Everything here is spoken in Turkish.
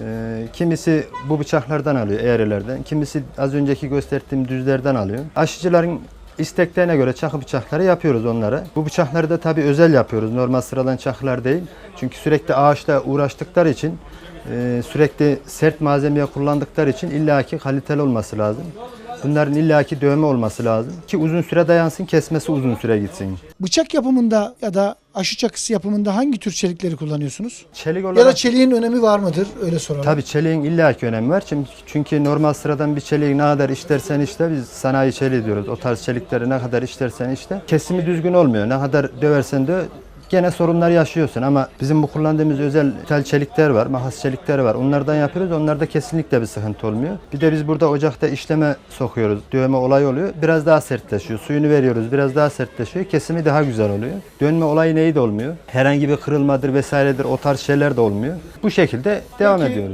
Ee, kimisi bu bıçaklardan alıyor, eğrilerden. Kimisi az önceki gösterdiğim düzlerden alıyor. Aşıcıların isteklerine göre çakı bıçakları yapıyoruz onlara. Bu bıçakları da tabii özel yapıyoruz. Normal sıradan çakılar değil. Çünkü sürekli ağaçla uğraştıkları için, e, sürekli sert malzemeye kullandıkları için illaki kaliteli olması lazım. Bunların illaki dövme olması lazım ki uzun süre dayansın, kesmesi uzun süre gitsin. Bıçak yapımında ya da aşı çakısı yapımında hangi tür çelikleri kullanıyorsunuz? Çelik Ya olarak da çeliğin önemi var mıdır? Öyle soralım. Tabii çeliğin illaki önemi var. Çünkü, çünkü normal sıradan bir çeliği ne kadar işlersen işte biz sanayi çeliği diyoruz. O tarz çelikleri ne kadar işlersen işte kesimi düzgün olmuyor. Ne kadar döversen de gene sorunlar yaşıyorsun ama bizim bu kullandığımız özel tel çelikler var, makas çelikler var. Onlardan yapıyoruz. Onlarda kesinlikle bir sıkıntı olmuyor. Bir de biz burada ocakta işleme sokuyoruz. Dövme olay oluyor. Biraz daha sertleşiyor. Suyunu veriyoruz. Biraz daha sertleşiyor. Kesimi daha güzel oluyor. Dönme olayı neyi de olmuyor. Herhangi bir kırılmadır vesairedir o tarz şeyler de olmuyor. Bu şekilde devam Peki, ediyoruz.